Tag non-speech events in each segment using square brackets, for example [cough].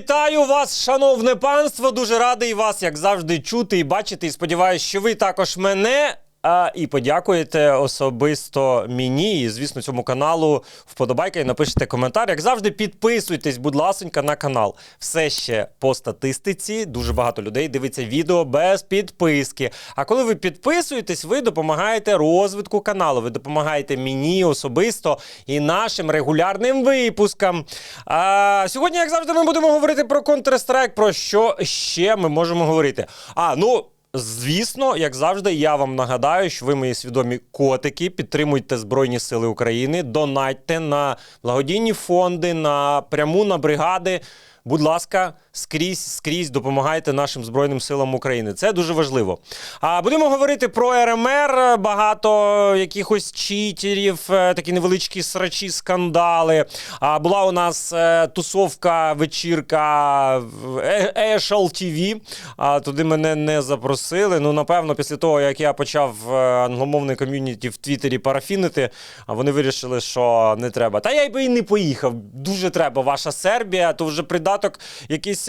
Вітаю вас, шановне панство. Дуже радий вас, як завжди, чути і бачити. І сподіваюся, що ви також мене. А, і подякуєте особисто мені і, звісно, цьому каналу вподобайка і напишете коментар. Як завжди, підписуйтесь, будь ласонька, на канал. Все ще по статистиці. Дуже багато людей дивиться відео без підписки. А коли ви підписуєтесь, ви допомагаєте розвитку каналу. Ви допомагаєте мені особисто і нашим регулярним випускам. А, сьогодні, як завжди, ми будемо говорити про Counter-Strike. Про що ще ми можемо говорити? А, ну. Звісно, як завжди, я вам нагадаю, що ви мої свідомі котики. Підтримуйте Збройні Сили України, донатьте на благодійні фонди, на пряму на бригади. Будь ласка, скрізь скрізь допомагайте нашим Збройним силам України. Це дуже важливо. А будемо говорити про РМР. Багато якихось читерів, е, такі невеличкі срачі, скандали. А була у нас е, тусовка, вечірка в Е- Ешел TV. А туди мене не запросили. Ну, напевно, після того, як я почав е, англомовне ком'юніті в Твіттері парафінити, вони вирішили, що не треба. Та я й би і не поїхав. Дуже треба. Ваша Сербія, то вже придаток якийсь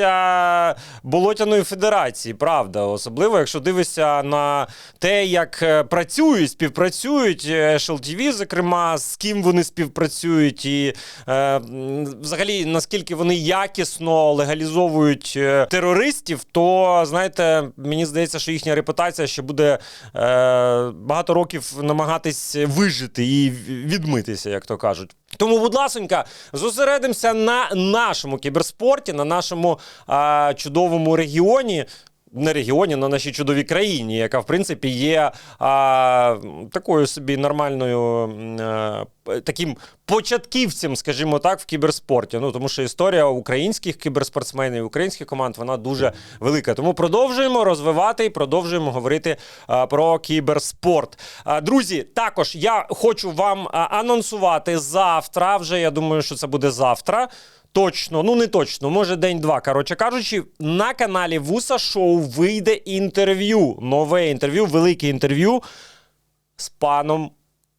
болотяної федерації, правда. Особливо, якщо дивишся на те, як е, працюють, співпрацюють Ешел зокрема, з ким вони співпрацюють, і е, взагалі наскільки вони якісно легалізовують е, терористів, то знаєте, мені здається, що їхня репутація ще буде е, багато років намагатись вижити і відмитися, як то кажуть. Тому, будь ласонька, зосередимося на нашому кіберспорті, на нашому а, чудовому регіоні. Не регіоні, на нашій чудовій країні, яка в принципі є а, такою собі нормальною м, е, таким початківцем, скажімо так, в кіберспорті. Ну тому що історія українських кіберспортсменів, українських команд вона дуже велика. Тому продовжуємо розвивати і продовжуємо говорити а, про кіберспорт. А, друзі, також я хочу вам анонсувати завтра. Вже я думаю, що це буде завтра. Точно, ну не точно, може день-два. Коротше кажучи, на каналі Вуса Шоу вийде інтерв'ю. Нове інтерв'ю, велике інтерв'ю з паном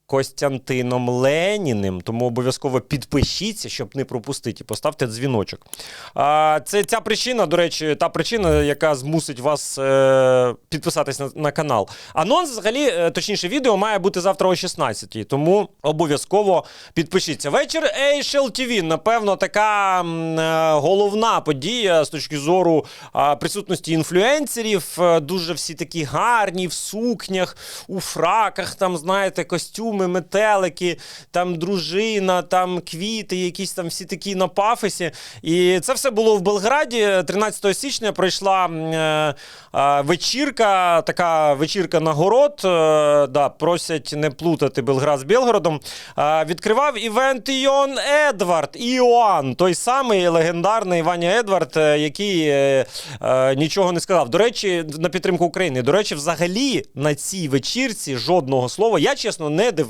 Костянтином Леніним. Тому обов'язково підпишіться, щоб не пропустити. Поставте дзвіночок. А, це ця причина, до речі, та причина, яка змусить вас е, підписатись на, на канал. Анонс, взагалі, е, точніше, відео має бути завтра о 16 тому обов'язково підпишіться. Вечір Ейшел TV, напевно, така е, головна подія з точки зору а, присутності інфлюенсерів. Е, Дуже всі такі гарні в сукнях, у фраках, там, знаєте, костюми, метелики, там дружина, там квіти, якісь там всі такі на пафосі. І це все було в Белграді. 13 січня пройшла е, е, вечірка, така вечірка нагород. Е, да, просять не плутати Белград з Білгородом. Е, відкривав івент Іон Едвард, Іоанн, той самий легендарний Ваня Едвард, е, який е, е, нічого не сказав. До речі, на підтримку України. До речі, взагалі на цій вечірці жодного слова. Я чесно не дивився,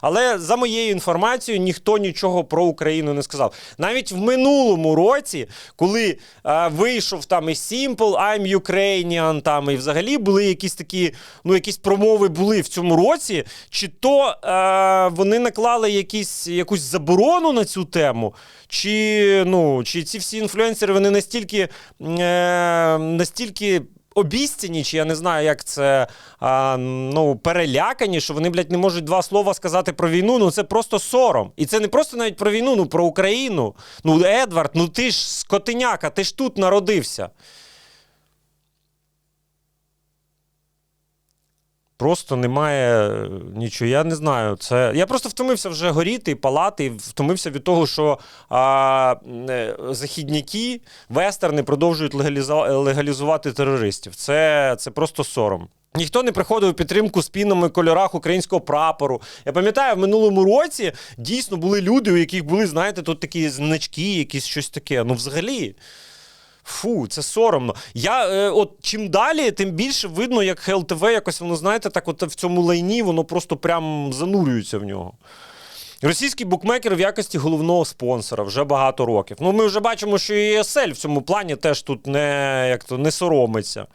але за моєю інформацією, ніхто нічого про Україну не сказав. Навіть в минулому році, коли е, вийшов там і Simple, I'm Ukrainian, там і взагалі були якісь такі, ну якісь промови були в цьому році, чи то е, вони наклали якісь, якусь заборону на цю тему, чи, ну, чи ці всі інфлюенсери вони настільки, е, настільки обіцяні, чи я не знаю, як це а, ну, перелякані, що вони, блядь, не можуть два слова сказати про війну. Ну це просто сором. І це не просто навіть про війну, ну про Україну. Ну, Едвард, ну ти ж скотиняка, ти ж тут народився. Просто немає е, нічого. Я не знаю. Це я просто втомився вже горіти, палати, і втомився від того, що а, е, західняки, вестерни продовжують легалізувати терористів. Це, це просто сором. Ніхто не приходив у підтримку спінами кольорах українського прапору. Я пам'ятаю, в минулому році дійсно були люди, у яких були, знаєте, тут такі значки, якісь щось таке. Ну, взагалі. Фу, це соромно. Я е, от чим далі, тим більше видно, як ХЛТВ якось воно, знаєте, так от в цьому лайні воно просто прям занурюється в нього. Російський букмекер в якості головного спонсора вже багато років. Ну, ми вже бачимо, що і ESL в цьому плані теж тут не, як то, не соромиться.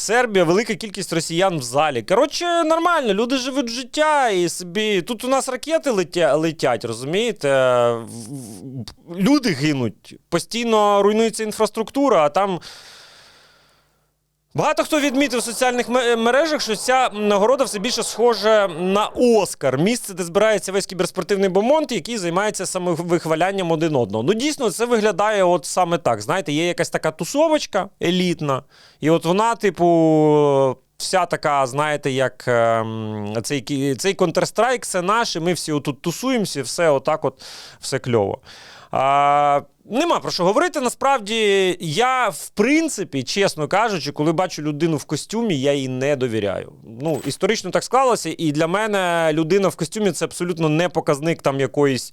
Сербія, велика кількість росіян в залі. Коротше, нормально, люди живуть життя і собі. Тут у нас ракети летя... летять, розумієте? Люди гинуть, постійно руйнується інфраструктура, а там. Багато хто відмітив в соціальних мережах, що ця нагорода все більше схожа на Оскар, місце, де збирається весь кіберспортивний бомонд, який займається самовихвалянням один одного. Ну, дійсно, це виглядає от саме так. Знаєте, є якась така тусовочка елітна, і от вона, типу. Вся така, знаєте, як ем, цей, цей Counter-Strike, це наш, і ми всі отут тусуємося, все отак от, все кльово. А, нема про що говорити. Насправді, я, в принципі, чесно кажучи, коли бачу людину в костюмі, я їй не довіряю. Ну, історично так склалося, і для мене людина в костюмі це абсолютно не показник там якоїсь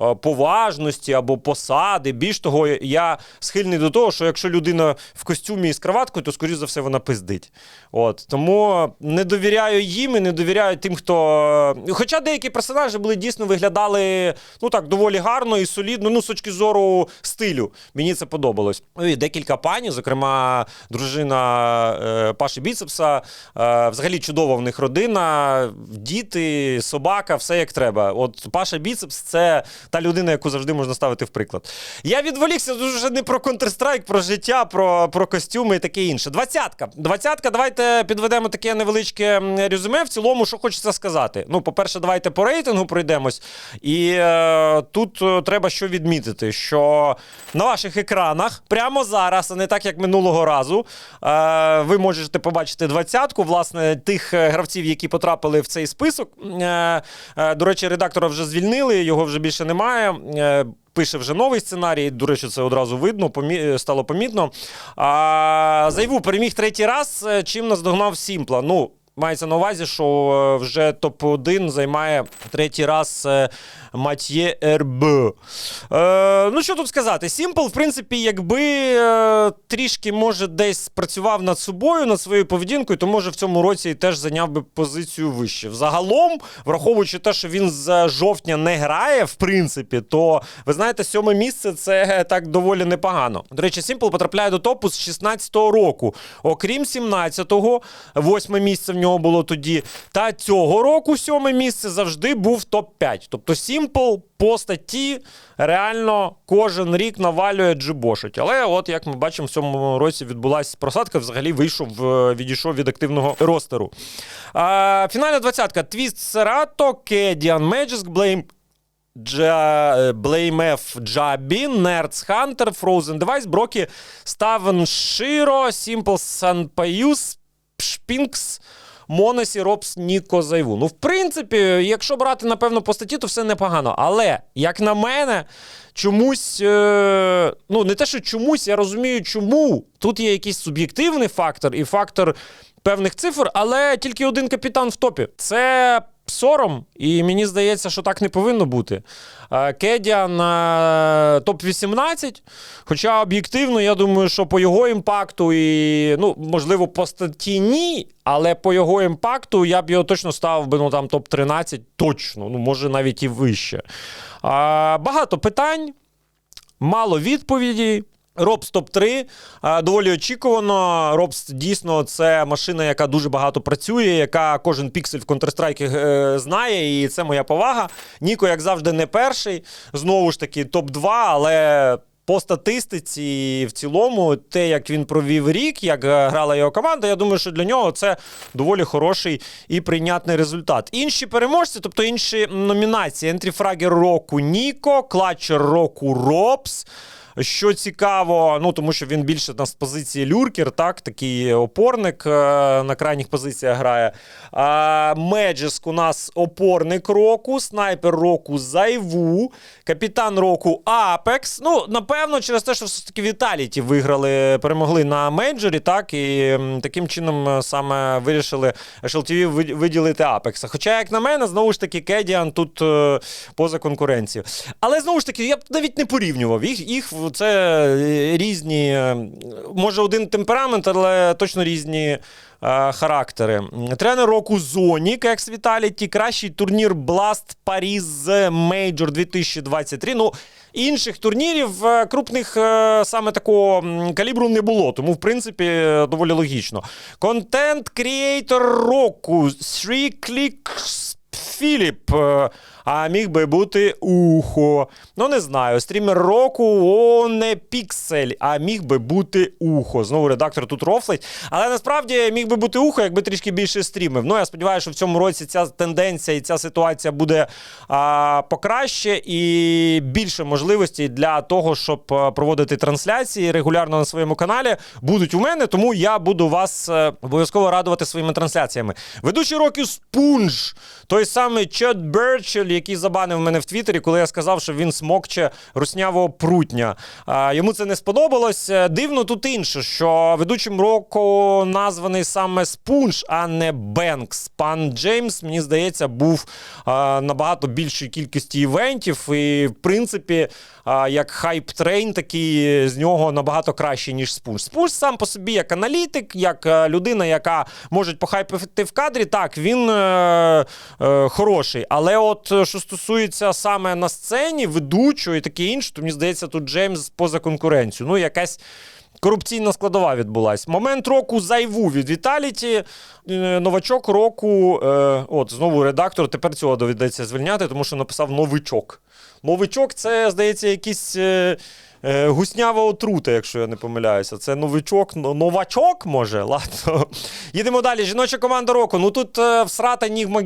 е, поважності або посади. Більш того, я схильний до того, що якщо людина в костюмі і з краваткою, то скоріш за все вона пиздить. От тому не довіряю їм і не довіряю тим, хто. Хоча деякі персонажі були дійсно виглядали ну так доволі гарно і солідно. Ну, з точки зору стилю. Мені це подобалось. Ну і декілька пані, зокрема, дружина е, Паші Біцепса. Е, взагалі чудова в них родина, діти, собака, все як треба. От Паша Біцепс це та людина, яку завжди можна ставити в приклад. Я відволікся дуже не про Counter-Strike, про життя, про, про костюми і таке інше. Двадцятка. Двадцятка, давайте підведемо таке невеличке резюме. В цілому, що хочеться сказати. Ну, по-перше, давайте по рейтингу пройдемось. І е, тут е, треба що відмітити, що на ваших екранах прямо зараз, а не так як минулого разу, е, ви можете побачити двадцятку, власне, тих е, гравців, які потрапили в цей список. Е, до речі, редактора вже звільнили, його вже більше немає. Пише вже новий сценарій. До речі, це одразу видно, помі... стало помітно. А, Зайву переміг третій раз, чим наздогнав Сімпла. Ну, мається на увазі, що вже топ-1 займає третій раз Матьє РБ. Е, ну, що тут сказати? Сімпл, в принципі, якби е, трішки, може, десь працював над собою, над своєю поведінкою, то може в цьому році і теж зайняв би позицію вище. Взагалом, враховуючи те, що він з жовтня не грає, в принципі, то ви знаєте, сьоме місце це так доволі непогано. До речі, Сімпл потрапляє до топу з 16-го року. Окрім 17-го, восьме місце в нього було тоді. Та цього року сьоме місце завжди був топ-5. Тобто Сімпл по статті реально кожен рік навалює джибошить. Але от як ми бачимо, в цьому році відбулася просадка, взагалі вийшов, е, відійшов від активного ростеру. А, фінальна двадцятка: Твіст Серато, Кедіан Меджиск, Блейм. Blame F, Джабін, Nerds Hunter, Frozen Device, Брокі, Ставен Широ, Simple Санпаюс, Шпінкс, Монесі, Робс, Ніко Зайву. Ну, в принципі, якщо брати, напевно, по статті, то все непогано. Але, як на мене, чомусь, е... ну, не те, що чомусь, я розумію, чому. Тут є якийсь суб'єктивний фактор і фактор певних цифр, але тільки один капітан в топі. Це сором, і мені здається, що так не повинно бути. Е, Кедіан е, топ-18. Хоча об'єктивно, я думаю, що по його імпакту і, ну, можливо, по статті ні, але по його імпакту я б його точно ставив би ну, там топ-13, точно, ну, може навіть і вище. Багато питань, мало відповідей. Робс топ-3. Доволі очікувано. Робс дійсно це машина, яка дуже багато працює, яка кожен піксель в Counter-Strike е, знає, і це моя повага. Ніко, як завжди, не перший. Знову ж таки, топ-2, але. По статистиці в цілому, те, як він провів рік, як грала його команда, я думаю, що для нього це доволі хороший і прийнятний результат. Інші переможці, тобто інші номінації: ентріфрагер року Ніко, клатчер року Робс. Що цікаво, ну тому що він більше на з позиції люркер, так, такий опорник е, на крайніх позиціях грає. А, Меджеск у нас опорник року, снайпер року Зайву, капітан року Апекс. Ну, напевно, через те, що все ж таки Віталіті виграли, перемогли на мейджорі, так, і таким чином е, саме вирішили ви- виділити Апекса. Хоча, як на мене, знову ж таки, Кедіан тут е, поза конкуренцією. Але знову ж таки, я б навіть не порівнював їх, їх це е, різні, е, може один темперамент, але точно різні. е, Характери. Тренер року Зонік, екс Віталіті, кращий турнір Blast Paris Major 2023. Ну, інших турнірів е, крупних саме такого калібру не було, тому, в принципі, доволі логічно. Контент креатор року Clicks Філіп. А міг би бути ухо. Ну, не знаю. Стрімер року о, не піксель, а міг би бути ухо. Знову редактор тут рофлить. Але насправді міг би бути ухо, якби трішки більше стрімив. Ну, я сподіваюся, що в цьому році ця тенденція і ця ситуація буде а, покраще і більше можливостей для того, щоб проводити трансляції регулярно на своєму каналі. Будуть у мене, тому я буду вас е, обов'язково радувати своїми трансляціями. Ведучий років Спунж, той самий Чет Берчель, який забанив мене в Твіттері, коли я сказав, що він смокче руснявого прутня. Йому це не сподобалось. Е, Дивно тут інше, що ведучим року названий саме Спунж, а не Бенкс. Пан Джеймс, мені здається, був набагато більшій кількості івентів, і в принципі, як хайп-трейн, такий з нього набагато кращий, ніж Спунж. Спунж сам по собі як аналітик, як е, людина, яка може похайпити в кадрі, так, він е, е, хороший. Але от що стосується саме на сцені, ведучого і таке інше, то мені здається, тут Джеймс поза конкуренцією. Ну, якась. Корупційна складова відбулась. Момент року зайву від Віталіті. Е, Новачок року. Е, от, знову редактор. Тепер цього доведеться звільняти, тому що написав новичок. Новичок це, здається, якийсь. Е, Гуснява отрута, якщо я не помиляюся. Це новичок, новачок, може? Ладно. Їдемо далі. Жіноча команда року. Ну тут е, всрата Нігма.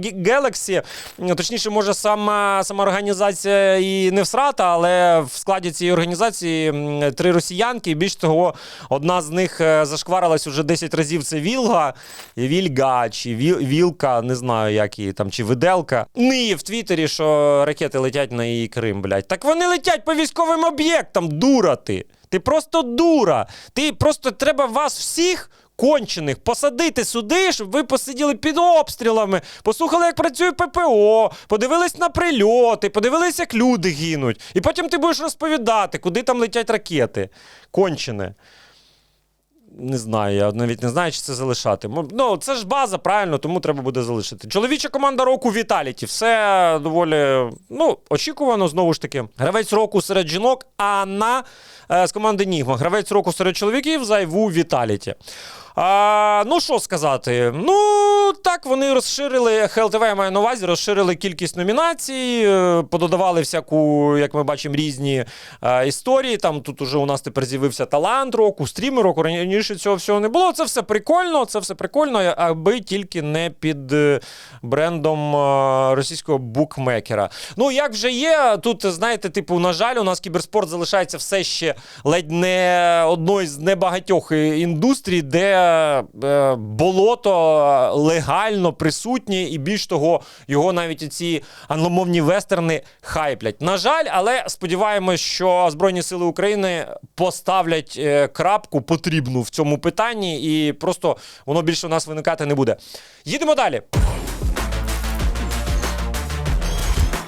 М, Точніше, може, сама, сама організація і не всрата, але в складі цієї організації три росіянки. І більш того, одна з них е, зашкварилась уже 10 разів. Це Вілга, Вільга, чи Вілка, не знаю, як її там, чи Виделка. Ниє в Твіттері, що ракети летять на її Крим, блядь. Так вони летять по військовим об'єктам, дура ти. Ти просто дура. Ти просто треба вас всіх. Кончених посадити сюди, щоб ви посиділи під обстрілами, послухали, як працює ППО, подивились на прильоти, подивились, як люди гинуть. І потім ти будеш розповідати, куди там летять ракети. Кончене. Не знаю, я навіть не знаю, чи це залишати. Ну, це ж база, правильно, тому треба буде залишити. Чоловіча команда року Віталіті. Все доволі ну, очікувано, знову ж таки. Гравець року серед жінок, Анна е, з команди Нігма. Гравець року серед чоловіків зайву Віталіті. А, ну, що сказати? Ну, так, вони розширили, ХЛТВ я маю на увазі, розширили кількість номінацій, е, пододавали всяку, як ми бачимо, різні е, історії. Там тут уже у нас тепер з'явився талант року, стрімер року. Раніше цього всього не було. Це все прикольно, це все прикольно, аби тільки не під е, брендом е, російського букмекера. Ну, як вже є, тут, знаєте, типу, на жаль, у нас кіберспорт залишається все ще ледь не одною з небагатьох е, індустрій, де е, болото легально присутнє, і більш того, його навіть ці англомовні вестерни хайплять. На жаль, але сподіваємось, що Збройні Сили України поставлять е, крапку потрібну в цьому питанні, і просто воно більше у нас виникати не буде. Їдемо далі.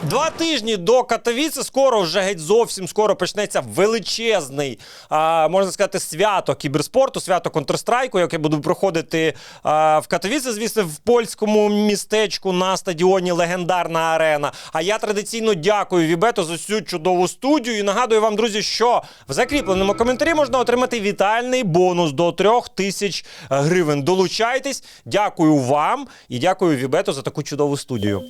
Два тижні до Катовіце скоро вже геть зовсім скоро почнеться величезний, а, можна сказати, свято кіберспорту, свято Counter-Strike, яке буде проходити а, в Катовіце, звісно, в польському містечку на стадіоні Легендарна арена. А я традиційно дякую Вібето за цю чудову студію. І нагадую вам, друзі, що в закріпленому коментарі можна отримати вітальний бонус до трьох тисяч гривень. Долучайтесь, дякую вам і дякую Вібето за таку чудову студію.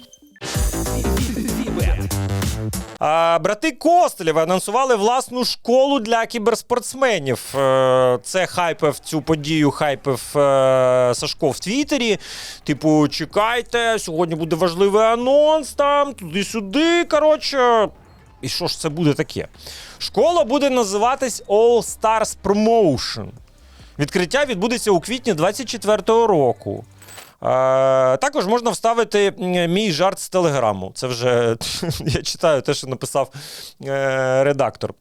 А, брати Костелєви анонсували власну школу для кіберспортсменів. Е, Це хайпив цю подію, хайпив е, Сашко в Твіттері. Типу, чекайте, сьогодні буде важливий анонс там, туди-сюди. Коротше. І що ж це буде таке? Школа буде називатись All Stars Promotion. Відкриття відбудеться у квітні 24-го року. Також можна вставити мій жарт з телеграму. Це вже [laughs] я читаю те, що написав е, редактор.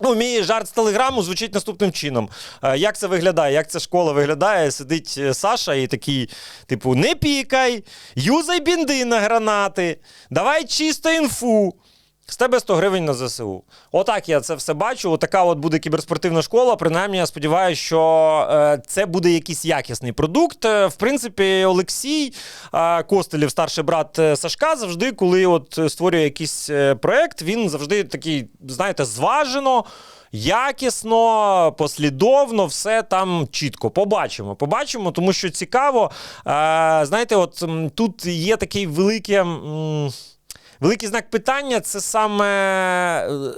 Ну, мій жарт з телеграму звучить наступним чином. Е, як це виглядає? Як ця школа виглядає? Сидить е, Саша і такий, типу, не пікай, юзай бінди на гранати, давай чисто інфу. З тебе 100 гривень на ЗСУ. Отак я це все бачу. Отака от буде кіберспортивна школа. Принаймні, я сподіваюся, що е, це буде якийсь якісний продукт. Е, в принципі, Олексій е, Костелів, старший брат Сашка, завжди, коли от створює якийсь проект, він завжди такий, знаєте, зважено. Якісно, послідовно, все там чітко. Побачимо. Побачимо, тому що цікаво. Знаєте, от тут є такий великий. Великий знак питання це саме е,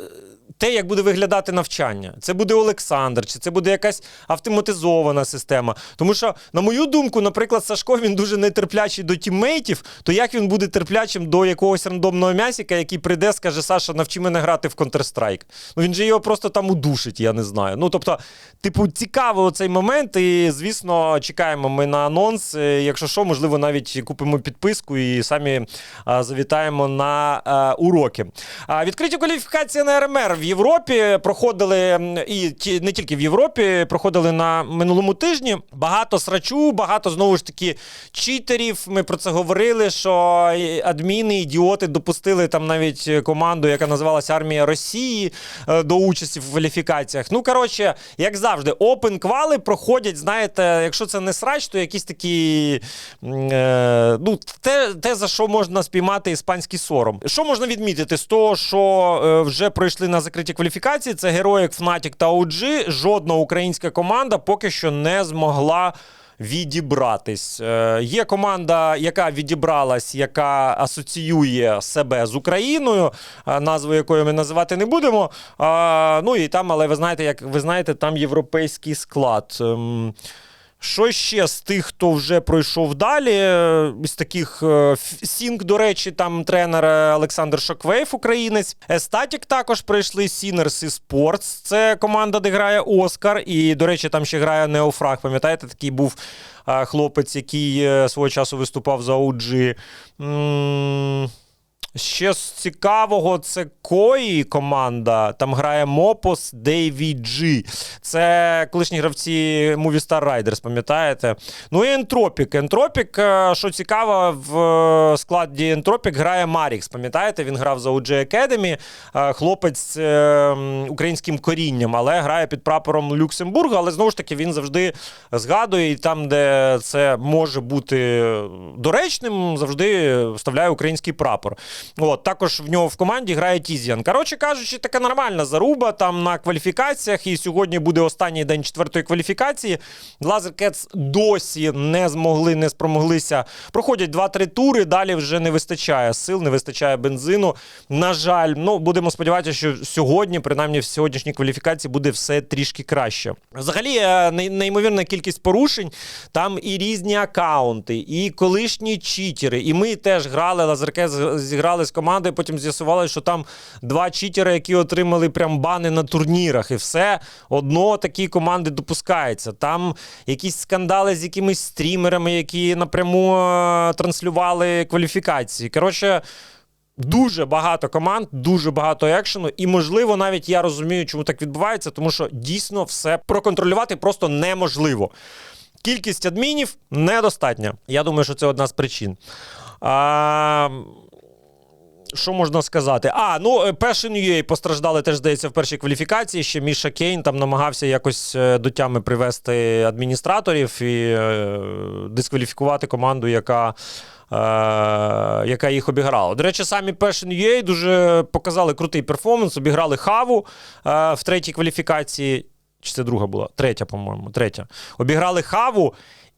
те, як буде виглядати навчання. Це буде Олександр, чи це буде якась автоматизована система. Тому що, на мою думку, наприклад, Сашко він дуже нетерплячий до тіммейтів, то як він буде терплячим до якогось рандомного м'ясіка, який прийде, скаже, Саша, навчи мене грати в Counter-Strike. Ну він же його просто там удушить, я не знаю. Ну тобто, типу, цікаво цей момент, і звісно, чекаємо ми на анонс. Е, Якщо що, можливо, навіть купимо підписку і самі а, завітаємо на а, уроки. А, відкриті кваліфікації на РМР в Європі проходили і ті, не тільки в Європі, проходили на минулому тижні. Багато срачу, багато знову ж таки читерів. Ми про це говорили, що адміни, ідіоти допустили там навіть команду, яка називалася Армія Росії е, до участі в кваліфікаціях. Ну, коротше, як завжди, опен квали проходять, знаєте, якщо це не срач, то якісь такі. Е, ну, те, те, за що можна спіймати іспанський сором. Що можна відмітити з того, що е, вже пройшли на закриті кваліфікації? Це Героїк, Фнатік та OG. Жодна українська команда поки що не змогла. Відібратись. Е, є команда, яка відібралась, яка асоціює себе з Україною, е, назву якої ми називати не будемо. А, ну і там, але ви знаєте, як ви знаєте, там європейський склад. Ем, що ще з тих, хто вже пройшов далі? З таких е, Сінк, до речі, там тренер е, Олександр Шоквейв, українець. Естатік також прийшли Сінерс і Спортс. Це команда, де грає Оскар. І, до речі, там ще грає Неофраг. Пам'ятаєте, такий був е, хлопець, який свого часу виступав за OG. Ще з цікавого, це Кої команда. Там грає Мопос Дейві Джі. Це колишні гравці Movistar Riders, пам'ятаєте? Ну і Ентропік. Ентропік, е, що цікаво, в е, складі Ентропік грає Марікс. Пам'ятаєте, він грав за OG Academy. Е, Хлопець з українським корінням, але грає під прапором Люксембурга. Але знову ж таки він завжди згадує, і там, де це може бути доречним, завжди вставляє український прапор. От, також в нього в команді грає Тізіан. Коротше кажучи, така нормальна заруба там на кваліфікаціях. І сьогодні буде останній день четвертої кваліфікації. Лазеркетс досі не змогли, не спромоглися. Проходять 2-3 тури. Далі вже не вистачає сил, не вистачає бензину. На жаль, ну будемо сподіватися, що сьогодні, принаймні в сьогоднішній кваліфікації, буде все трішки краще. Взагалі, е, неймовірна кількість порушень. Там і різні акаунти, і колишні читери. І ми теж грали, Лазеркет з- зіграли з командою, потім з'ясували, що там два читери, які отримали прям бани на турнірах, і все одно такі команди допускаються. Там якісь скандали з якимись стрімерами, які напряму е, транслювали кваліфікації. Коротше. Дуже багато команд, дуже багато екшену, і можливо, навіть я розумію, чому так відбувається, тому що дійсно все проконтролювати просто неможливо. Кількість адмінів недостатня. Я думаю, що це одна з причин. А, що можна сказати? А, ну е, Passion UA постраждали теж, здається, в першій кваліфікації. Ще Міша Кейн там намагався якось е, до тями привести адміністраторів і е, дискваліфікувати команду, яка. Яка їх обіграла. До речі, самі Passion UA дуже показали крутий перформанс, обіграли Хаву в третій кваліфікації. Чи це друга була? Третя, по-моєму. Третя. Обіграли Хаву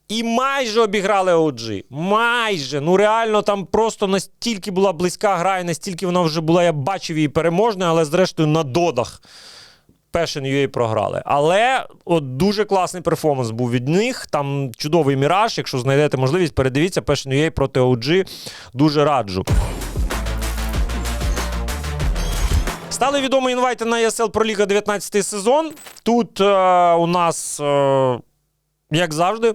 і майже обіграли OG. Майже. Ну реально там просто настільки була близька гра, і настільки вона вже була, я бачив її переможною, але зрештою на додах. Passion UA програли. Але от дуже класний перформанс був від них. Там чудовий міраж. Якщо знайдете можливість, передивіться Passion UA проти OG. Дуже раджу. Стали відомі інвайти на ESL Pro Liga 19 сезон. Тут е, у нас, е, як завжди,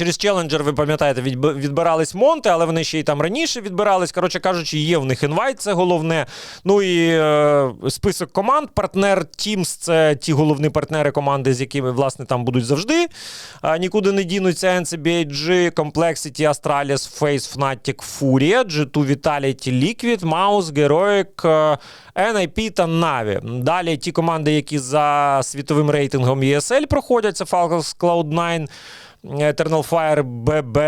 Через челенджер, ви пам'ятаєте, відбирались Монти, але вони ще й там раніше відбирались. Коротше кажучи, є в них інвайт, це головне. Ну і е, список команд. Партнер Teams – це ті головні партнери команди, з якими власне там будуть завжди. А, нікуди не дінуться NCBG, Complexity, Astralis, Face, Fnatic, Furia, G2 Vitality, Liquid, Mouse, Heroic, е, NIP та Na'Vi. Далі ті команди, які за світовим рейтингом ESL проходять, це Falcons, Cloud9, Eternal Fire, ББ,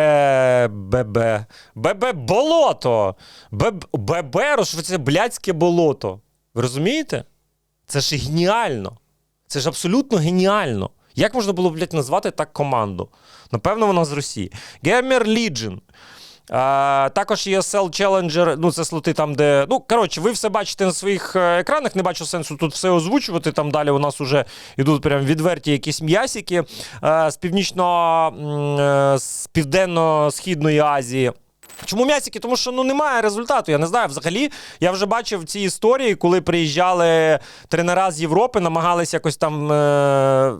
ББ, ББ Болото. ББ, ББ, це блядське болото. Ви розумієте? Це ж геніально. Це ж абсолютно геніально. Як можна було, блядь, назвати так команду? Напевно, вона з Росії. Gamer Legion. А, також ESL Challenger, ну це слоти там, де. Ну, коротше, ви все бачите на своїх е, екранах, не бачу сенсу тут все озвучувати. Там далі у нас вже йдуть прям відверті якісь м'ясики е, з північно е, з південно-східної Азії. Чому м'ясики? Тому що ну немає результату. Я не знаю. Взагалі, я вже бачив ці історії, коли приїжджали тренера з Європи, намагалися якось там е-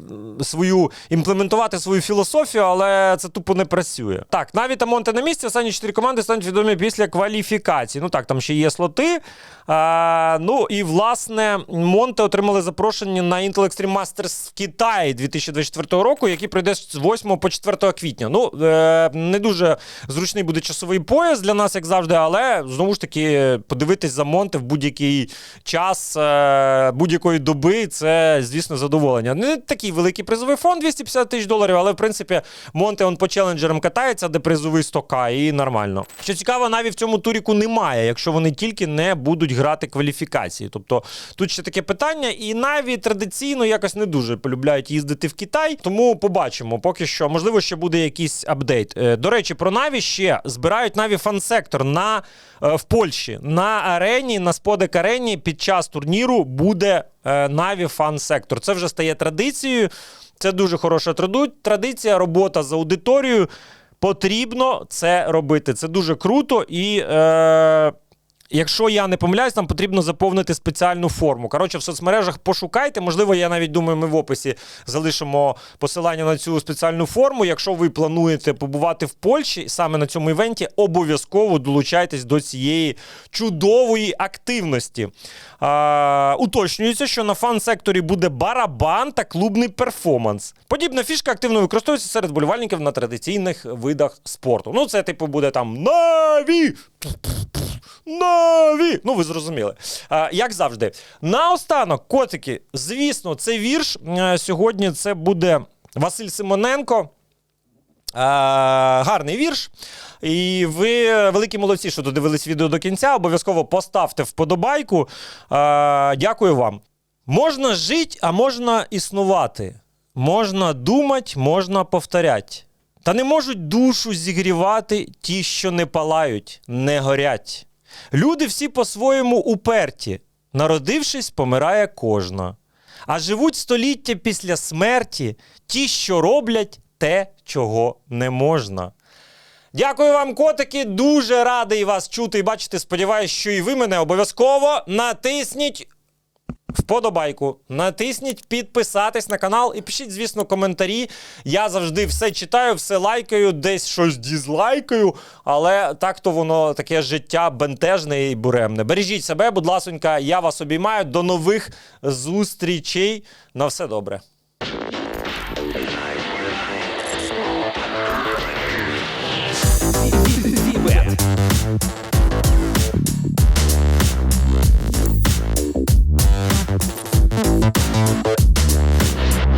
свою імплементувати свою філософію, але це тупо не працює. Так, навіть та Монте на місці, останні чотири команди стануть відомі після кваліфікації. Ну так, там ще є слоти. А, ну і власне Монте отримали запрошення на Intel Extreme Masters в Китаї 2024 року, який пройде з 8 по 4 квітня. Ну е, не дуже зручний буде часовий пояс для нас, як завжди, але знову ж таки подивитись за Монте в будь-який час е, будь-якої доби. Це, звісно, задоволення. Не такий великий призовий фонд 250 тисяч доларів, але в принципі Монте он по челенджерам катається, де призовий 100к, і нормально. Що цікаво, навіть в цьому туріку немає, якщо вони тільки не будуть грати кваліфікації. Тобто тут ще таке питання, і навіть традиційно якось не дуже полюбляють їздити в Китай. Тому побачимо. Поки що, можливо, ще буде якийсь апдейт. Е, До речі, про Наві ще збирають Наві фан-сектор на е, в Польщі на арені, на сподек арені під час турніру буде е, Наві фан-сектор. Це вже стає традицією. Це дуже хороша традиція, робота з аудиторією. Потрібно це робити. Це дуже круто і. Е, Якщо я не помиляюсь, нам потрібно заповнити спеціальну форму. Коротше, в соцмережах пошукайте. Можливо, я навіть думаю, ми в описі залишимо посилання на цю спеціальну форму. Якщо ви плануєте побувати в Польщі саме на цьому івенті, обов'язково долучайтесь до цієї чудової активності. А, уточнюється, що на фан-секторі буде барабан та клубний перформанс. Подібна фішка активно використовується серед болівальників на традиційних видах спорту. Ну, це типу буде там Наві! Наві! Ну, ви зрозуміли. А, як завжди. Наостанок, котики, звісно, це вірш. Е, Сьогодні це буде Василь Симоненко. А, гарний вірш. І ви великі молодці, що додивились відео до кінця. Обов'язково поставте вподобайку. А, дякую вам. Можна жити, а можна існувати. Можна думати, можна повторять. Та не можуть душу зігрівати ті, що не палають, не горять. Люди всі по-своєму уперті. Народившись, помирає кожна. А живуть століття після смерті ті, що роблять те, чого не можна. Дякую вам, котики. Дуже радий вас чути і бачити. Сподіваюсь, що і ви мене обов'язково натисніть вподобайку, натисніть підписатись на канал і пишіть, звісно, коментарі. Я завжди все читаю, все лайкаю, десь щось дізлайкаю, але так то воно таке життя бентежне і буремне. Бережіть себе, будь ласонька, я вас обіймаю. До нових зустрічей. На все добре.